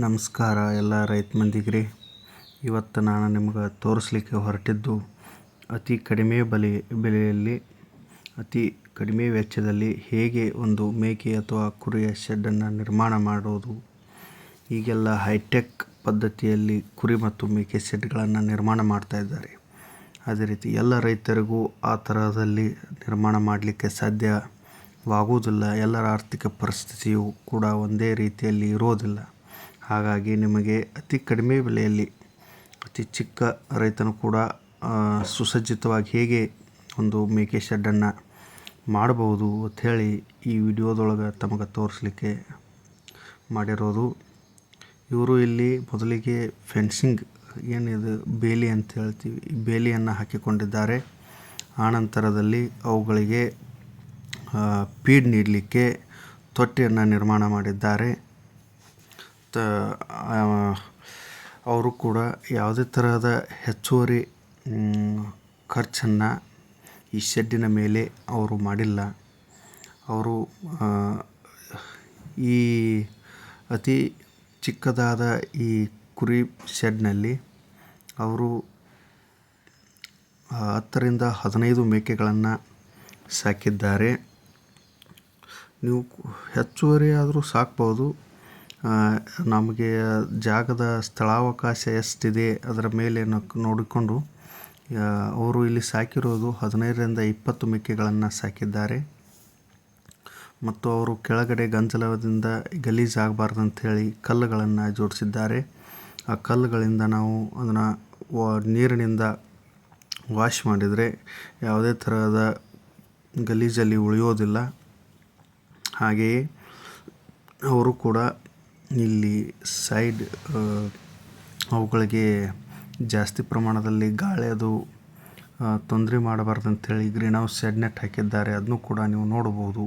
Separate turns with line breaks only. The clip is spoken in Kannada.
ನಮಸ್ಕಾರ ಎಲ್ಲ ರೈತ ಮಂದಿಗೆ ಇವತ್ತು ನಾನು ನಿಮ್ಗೆ ತೋರಿಸ್ಲಿಕ್ಕೆ ಹೊರಟಿದ್ದು ಅತಿ ಕಡಿಮೆ ಬೆಲೆ ಬೆಲೆಯಲ್ಲಿ, ಅತಿ ಕಡಿಮೆ ವೆಚ್ಚದಲ್ಲಿ ಹೇಗೆ ಒಂದು ಮೇಕೆ ಅಥವಾ ಕುರಿಯ ಶೆಡ್ಡನ್ನು ನಿರ್ಮಾಣ ಮಾಡೋದು, ಈಗೆಲ್ಲ ಹೈಟೆಕ್ ಪದ್ಧತಿಯಲ್ಲಿ ಕುರಿ ಮತ್ತು ಮೇಕೆ ಶೆಡ್ಗಳನ್ನು ನಿರ್ಮಾಣ ಮಾಡ್ತಾ ಇದ್ದಾರೆ. ಅದೇ ರೀತಿ ಎಲ್ಲ ರೈತರಿಗೂ ಆ ಥರದಲ್ಲಿ ನಿರ್ಮಾಣ ಮಾಡಲಿಕ್ಕೆ ಸಾಧ್ಯವಾಗುವುದಿಲ್ಲ. ಎಲ್ಲರ ಆರ್ಥಿಕ ಪರಿಸ್ಥಿತಿಯು ಕೂಡ ಒಂದೇ ರೀತಿಯಲ್ಲಿ ಇರೋದಿಲ್ಲ. ಹಾಗಾಗಿ ನಿಮಗೆ ಅತಿ ಕಡಿಮೆ ಬೆಲೆಯಲ್ಲಿ, ಅತಿ ಚಿಕ್ಕ ರೈತನು ಕೂಡ ಸುಸಜ್ಜಿತವಾಗಿ ಹೇಗೆ ಒಂದು ಮೇಕೆ ಶೆಡ್ಡನ್ನು ಮಾಡಬಹುದು ಅಂಥೇಳಿ ಈ ವಿಡಿಯೋದೊಳಗೆ ತಮಗೆ ತೋರಿಸ್ಲಿಕ್ಕೆ ಮಾಡಿರೋದು. ಇವರು ಇಲ್ಲಿ ಮೊದಲಿಗೆ ಫೆನ್ಸಿಂಗ್ ಏನಿದು ಬೇಲಿ ಅಂತ ಹೇಳ್ತೀವಿ ಈ ಬೇಲಿಯನ್ನು ಹಾಕಿಕೊಂಡಿದ್ದಾರೆ. ಆನಂತರದಲ್ಲಿ ಅವುಗಳಿಗೆ ಫೀಡ್ ನೀಡಲಿಕ್ಕೆ ತೊಟ್ಟಿಯನ್ನು ನಿರ್ಮಾಣ ಮಾಡಿದ್ದಾರೆ. ಅವರು ಕೂಡ ಯಾವುದೇ ತರಹದ ಹೆಚ್ಚುವರಿ ಖರ್ಚನ್ನು ಈ ಶೆಡ್ಡಿನ ಮೇಲೆ ಅವರು ಮಾಡಿಲ್ಲ. ಅವರು ಈ ಅತಿ ಚಿಕ್ಕದಾದ ಈ ಕುರಿ ಶೆಡ್ನಲ್ಲಿ ಅವರು ಹತ್ತರಿಂದ ಹದಿನೈದು ಮೇಕೆಗಳನ್ನು ಸಾಕಿದ್ದಾರೆ. ನೀವು ಹೆಚ್ಚುವರಿಯಾದರೂ ಸಾಕ್ಬೋದು. ನಮಗೆ ಜಾಗದ ಸ್ಥಳಾವಕಾಶ ಎಷ್ಟಿದೆ ಅದರ ಮೇಲೆ ನೋಡಿಕೊಂಡು ಅವರು ಇಲ್ಲಿ ಸಾಕಿರೋದು ಹದಿನೈದರಿಂದ ಇಪ್ಪತ್ತು ಮೆಕ್ಕೆಗಳನ್ನು ಸಾಕಿದ್ದಾರೆ. ಮತ್ತು ಅವರು ಕೆಳಗಡೆ ಗಂಜಲದಿಂದ ಗಲೀಜಾಗಬಾರ್ದು ಅಂಥೇಳಿ ಕಲ್ಲುಗಳನ್ನು ಜೋಡಿಸಿದ್ದಾರೆ. ಆ ಕಲ್ಲುಗಳಿಂದ ನಾವು ಅದನ್ನು ನೀರಿನಿಂದ ವಾಶ್ ಮಾಡಿದರೆ ಯಾವುದೇ ತರಹದ ಗಲೀಜಲ್ಲಿ ಉಳಿಯೋದಿಲ್ಲ. ಹಾಗೆಯೇ ಅವರು ಕೂಡ ಇಲ್ಲಿ ಸೈಡ್ ಅವುಗಳಿಗೆ ಜಾಸ್ತಿ ಪ್ರಮಾಣದಲ್ಲಿ ಗಾಳಿ ಅದು ತೊಂದರೆ ಮಾಡಬಾರ್ದು ಹೇಳಿ ಗ್ರೀನ್ ಹೌಸ್ ಶೆಡ್ ನೆಟ್ ಹಾಕಿದ್ದಾರೆ. ಅದನ್ನು ಕೂಡ ನೀವು ನೋಡಬಹುದು.